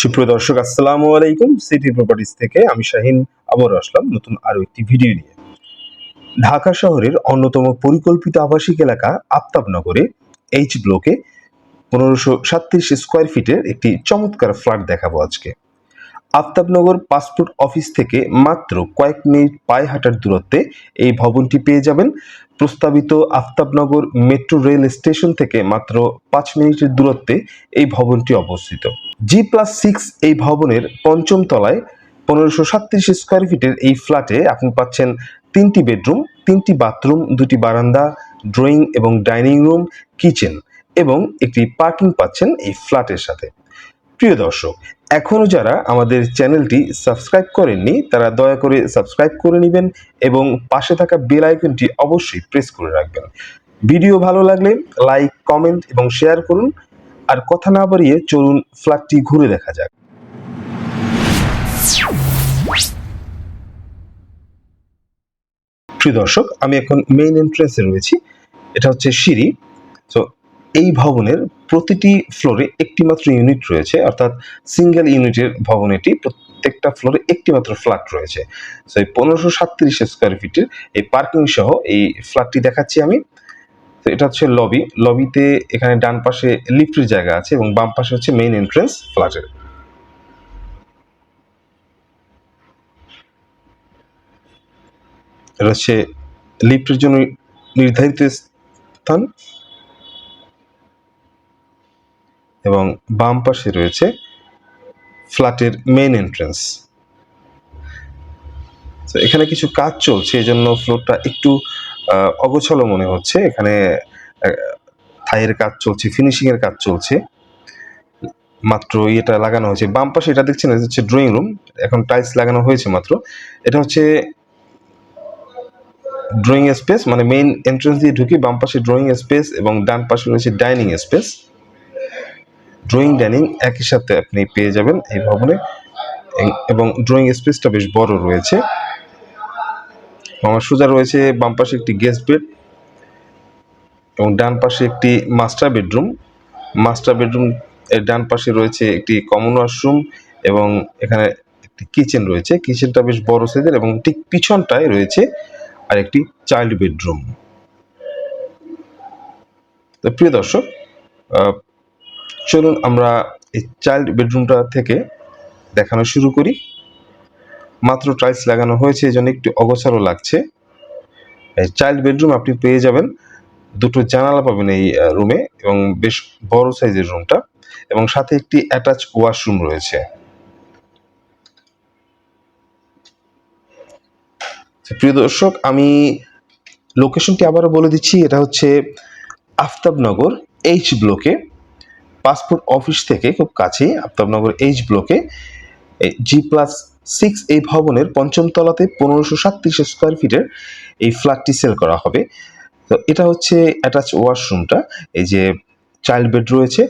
সুপ্রিয় দর্শক, আসসালামু আলাইকুম। সিটি প্রপার্টিজ থেকে আমি শাহিন আবার আসলাম নতুন আরও একটি ভিডিও নিয়ে। ঢাকা শহরের অন্যতম পরিকল্পিত আবাসিক এলাকা আফতাবনগরে এইচ ব্লকে পনেরোশো সাতত্রিশ স্কোয়ার ফিটের একটি চমৎকার ফ্ল্যাট দেখাবো আজকে। আফতাবনগর পাসপোর্ট অফিস থেকে মাত্র কয়েক মিনিট পায়ে হাঁটার দূরত্বে এই ভবনটি পেয়ে যাবেন। প্রস্তাবিত আফতাবনগর মেট্রো রেল স্টেশন থেকে মাত্র পাঁচ মিনিটের দূরত্বে এই ভবনটি অবস্থিত। জি প্লাস সিক্স এই ভবনের পঞ্চম তলায় পনেরোশো সাতত্রিশ স্কোয়ার ফিটের এই ফ্ল্যাটে আপনি পাচ্ছেন তিনটি বেডরুম, তিনটি বাথরুম, দুটি বারান্দা, ড্রয়িং এবং ডাইনিং রুম, কিচেন এবং একটি পার্কিং পাচ্ছেন এই ফ্ল্যাটের সাথে। প্রিয় দর্শক এখনও যারা আমাদের চ্যানেলটি সাবস্ক্রাইব করেননি, তারা দয়া করে সাবস্ক্রাইব করে নেবেন এবং পাশে থাকা বেল আইকনটি অবশ্যই প্রেস করে রাখবেন। ভিডিও ভালো লাগলে লাইক, কমেন্ট এবং শেয়ার করুন। আর কথা না বাড়িয়ে চলুন ফ্ল্যাটটি ঘুরে দেখা যাক। প্রিয় দর্শক, আমি এখন মেইন এন্ট্রেন্সে রয়েছি। এটা হচ্ছে সিঁড়ি। তো এই ভবনের প্রতিটি ফ্লোরে একটি মাত্র ইউনিট রয়েছে, অর্থাৎ সিঙ্গেল ইউনিটের ভবন এটি প্রত্যেকটা ফ্লোরে একটি মাত্র ফ্ল্যাট রয়েছে। তো এই পনেরোশো সাতত্রিশ স্কোয়ার ফিটের এই পার্কিং সহ এই ফ্ল্যাটটি দেখাচ্ছি আমি। তো এটা হচ্ছে লবি লবিতে এখানে ডান পাশে লিফটের জায়গা আছে এবং বাম পাশে হচ্ছে মেইন এন্ট্রেন্স ফ্ল্যাটের এটা হচ্ছে লিফটের জন্য নির্ধারিত স্থান। এবং বাম পাশে রয়েছে ফ্ল্যাটের মেইন এন্ট্রেন্স তো এখানে কিছু কাজ চলছে এই জন্য ফ্লোরটা একটু অগোছালো মনে হচ্ছে। এখানে থাইয়ের কাজ চলছে ফিনিশিং এর কাজ চলছে। মাত্র এটা লাগানো হয়েছে। বাম পাশে এটা দেখছেন হচ্ছে ড্রয়িং রুম এখন টাইলস লাগানো হয়েছে মাত্র। এটা হচ্ছে ড্রয়িং স্পেস মানে মেইন এন্ট্রেন্স দিয়ে ঢুকি বাম পাশে ড্রয়িং স্পেস এবং ডান পাশে রয়েছে ডাইনিং স্পেস ড্রয়িং ডাইনিং একই সাথে আপনি পেয়ে যাবেন এই ভবনে। এবং ড্রয়িং স্পেসটা বেশ বড় রয়েছে। আমার সোজা রয়েছে বাম পাশে একটি গেস্ট বেড এবং ডান পাশে একটি মাস্টার বেডরুম মাস্টার বেডরুম এর ডান পাশে রয়েছে একটি কমন ওয়াশরুম এবং এখানে একটি কিচেন রয়েছে। কিচেনটা বেশ বড় সাইজের এবং ঠিক পিছনটায় রয়েছে আর একটি চাইল্ড বেডরুম তো প্রিয় দর্শক চলুন আমরা এই চাইল্ড বেডরুমটা থেকে দেখানো শুরু করি। মাত্র টাইলস লাগানো হয়েছে এই জন্য একটু অগোছালো লাগছে। চাইল্ড বেডরুম আপনি পেয়ে যাবেন। দুটো জানালা পাবেন এই রুমে এবং বেশ বড় সাইজের রুমটা এবং সাথে একটি অ্যাটাচ ওয়াশরুম রয়েছে। প্রিয় দর্শক, আমি লোকেশনটি আবারও বলে দিচ্ছি, এটা হচ্ছে আফতাবনগর এইচ ব্লকে। পাসপোর্ট অফিস থেকে খুব কাছেই আফতাবনগর এইচ ব্লকে। জি প্লাস সিক্স এই ভবনের পঞ্চম তলাতে পনেরোশো সাতত্রিশ স্কোয়ার ফিটের এই ফ্ল্যাটটি সেল করা হবে। তো এটা হচ্ছে অ্যাটাচ ওয়াশরুমটা এই যে চাইল্ড বেড রয়েছে,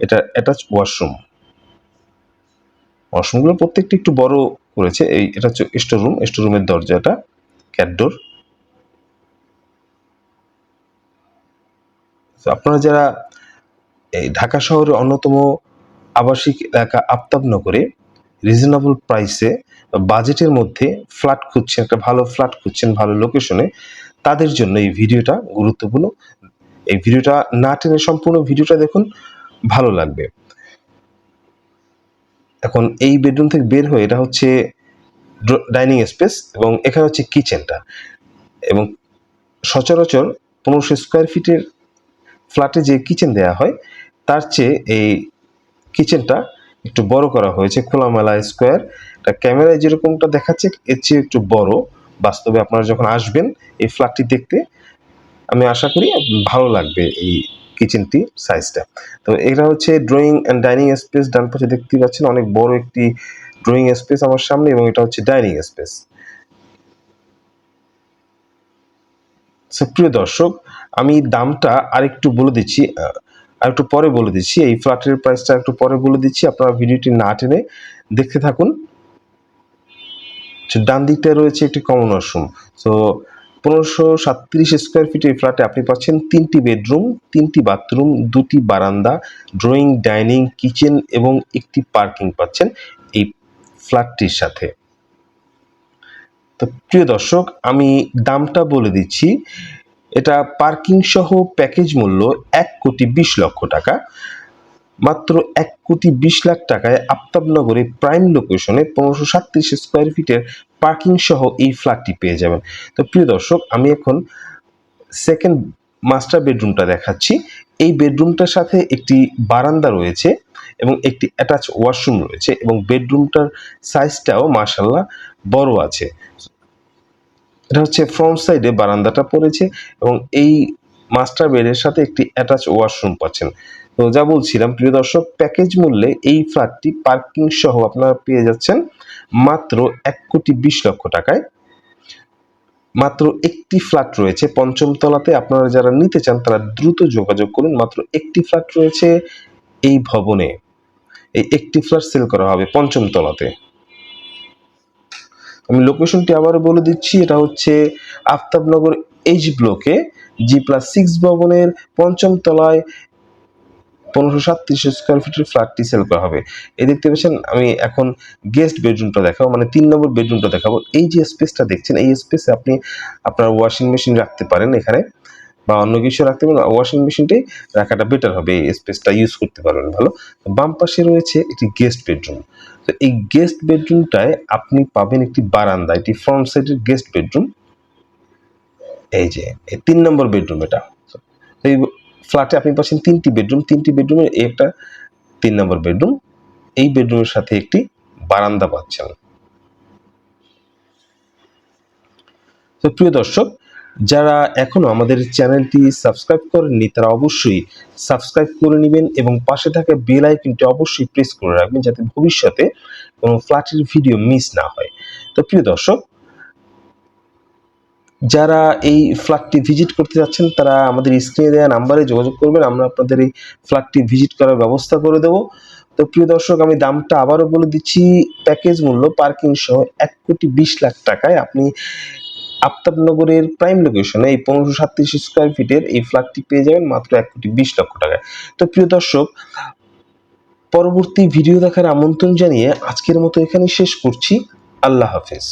এটা অ্যাটাচ ওয়াশরুম ওয়াশরুমগুলো প্রত্যেকটি একটু বড় করেছে। এই এটা হচ্ছে স্টোর রুম স্টোর রুমের দরজাটা ক্যাটডোর আপনারা যারা এই ঢাকা শহরের অন্যতম আবাসিক এলাকা আফতাবনগরে রিজনেবল প্রাইসে বাজেটের মধ্যে ফ্ল্যাট খুঁজছেন, একটা ভালো ফ্ল্যাট খুঁজছেন, ভালো লোকেশনে তাদের জন্য এই ভিডিওটা গুরুত্বপূর্ণ। এই ভিডিওটা না টেনে সম্পূর্ণ ভিডিওটা দেখুন, ভালো লাগবে। এখন এই বেডরুম থেকে বের হয়ে এটা হচ্ছে ডাইনিং স্পেস এবং এখানে হচ্ছে কিচেনটা এবং সচরাচর পনেরোশো স্কোয়ার ফিটের ফ্ল্যাটে যে কিচেন দেওয়া হয়, তার চেয়ে এই কিচেনটা একটু বড় করা হয়েছে, খোলামেলা স্কোয়ার এটা ক্যামেরায় যেরকমটা দেখাচ্ছে, এর চেয়ে একটু বড়। বাস্তবে আপনারা যখন আসবেন, এই ফ্ল্যাটটি দেখতে, আমি আশা করি ভালো লাগবে এই কিচেনটি সাইজটা তো এটা হচ্ছে ড্রয়িং অ্যান্ড ডাইনিং স্পেস ডান পাশে দেখতে পাচ্ছেন অনেক বড় একটি ড্রয়িং স্পেস আমার সামনে এবং এটা হচ্ছে ডাইনিং স্পেস প্রিয় দর্শক, আমি দামটা আরেকটু বলে দিচ্ছি আহ, আরেকটু পরে বলে দিচ্ছি এই ফ্ল্যাটের প্রাইসটা একটু পরে বলে দিচ্ছি আপনারা ভিডিওটি না টেনে দেখতে থাকুন। ডান দিকটায় রয়েছে একটি কমন ওয়াশরুম তো পনেরোশো সাতত্রিশ স্কোয়ার ফিটের ফ্ল্যাটে আপনি পাচ্ছেন তিনটি বেডরুম তিনটি বাথরুম দুটি বারান্দা ড্রয়িং ডাইনিং কিচেন এবং একটি পার্কিং পাচ্ছেন এই ফ্ল্যাটটির সাথে। তো প্রিয় দর্শক আমি দামটা বলে দিচ্ছি এটা পার্কিং সহ প্যাকেজ মূল্য এক কোটি বিশ লক্ষ টাকা। মাত্র এক কোটি বিশ লাখ টাকায় আফতাবনগরে প্রাইম লোকেশনে পনেরোশো সাতত্রিশ স্কোয়ার ফিটের পার্কিং সহ এই ফ্ল্যাটটি পেয়ে যাবেন। তো প্রিয় দর্শক, আমি এখন সেকেন্ড মাস্টার বেডরুমটা দেখাচ্ছি। এই বেডরুমটার সাথে একটি বারান্দা রয়েছে এবং একটি অ্যাটাচ ওয়াশরুম রয়েছে এবং বেডরুমটার সাইজটাও মাসাল্লাহ বড় আছে। এটা হচ্ছে ফ্রন্ট সাইডে বারান্দাটা পড়েছে এবং এই মাস্টার বেডের সাথে একটি অ্যাটাচ ওয়াশরুম পাচ্ছেন। তো যা বলছিলাম, প্রিয় দর্শক প্যাকেজ মূল্যে এই ফ্ল্যাটটি পার্কিং সহ আপনারা পেয়ে যাচ্ছেন মাত্র এক কোটি বিশ লক্ষ টাকায়। মাত্র একটি ফ্ল্যাট রয়েছে, পঞ্চম তলাতে আপনারা যারা নিতে চান, তারা দ্রুত যোগাযোগ করুন। মাত্র একটি ফ্ল্যাট রয়েছে এই ভবনে। এই একটি ফ্ল্যাট সেল করা হবে পঞ্চম তলাতে। আমি লোকেশনটি আবার বলে দিচ্ছি, এটা হচ্ছে আফতাবনগর এইচ ব্লকে জি প্লাস সিক্স ভবনের পঞ্চম তলায় পনেরোশো সাতত্রিশ স্কোয়ার ফিটের ফ্ল্যাটটি সেল করা হবে। এই দেখতে পাচ্ছেন আমি এখন গেস্ট বেডরুমটা দেখাবো মানে তিন নম্বর বেডরুমটা দেখাবো। এই যে স্পেসটা দেখছেন, এই স্পেসে আপনি আপনার ওয়াশিং মেশিন রাখতে পারেন এখানে। বা অন্য কিছু রাখতে পারেন ওয়াশিং মেশিনটাই রাখাটা বেটার হবে, এই স্পেসটা ইউজ করতে পারবেন ভালো। বাম পাশে রয়েছে একটি গেস্ট বেডরুম তো এই গেস্ট বেডরুমটায় আপনি পাবেন একটি বারান্দা, এটি ফ্রন্ট সাইডের গেস্ট বেডরুম এই যে, এই তিন নম্বর বেডরুম এটা। এই ফ্ল্যাটে আপনি পাচ্ছেন তিনটি বেডরুম তিনটি বেডরুমের একটা তিন নম্বর বেডরুম এই বেডরুমের সাথে একটি বারান্দা পাচ্ছেন। তো প্রিয় দর্শক যারা এখনও আমাদের চ্যানেলটি সাবস্ক্রাইব করেননি, তারা অবশ্যই সাবস্ক্রাইব করে নেবেন এবং পাশে থাকা বেল আইকনটি অবশ্যই প্রেস করে রাখবেন যাতে ভবিষ্যতে কোনো ফ্ল্যাটের ভিডিও মিস না হয়। তো প্রিয় দর্শক, যারা এই ফ্ল্যাটটি ভিজিট করতে যাচ্ছেন, তারা আমাদের স্ক্রিনে দেওয়া নাম্বারে যোগাযোগ করবেন, আমরা আপনাদের এই ফ্ল্যাটটি ভিজিট করার ব্যবস্থা করে দেবো। তো প্রিয় দর্শক, আমি দামটা আবারও বলে দিচ্ছি, প্যাকেজ মূল্য পার্কিং সহ এক কোটি বিশ লাখ টাকায় আপনি আফতাবনগরের প্রাইম লোকেশনে এই পনেরোশো সাতত্রিশ স্কোয়ার ফিটের এই ফ্ল্যাটটি পেয়ে যাবেন মাত্র এক কোটি বিশ লক্ষ টাকায়। তো প্রিয় দর্শক, পরবর্তী ভিডিও দেখার আমন্ত্রণ জানিয়ে আজকের মতো এখানে শেষ করছি। আল্লাহ হাফেজ।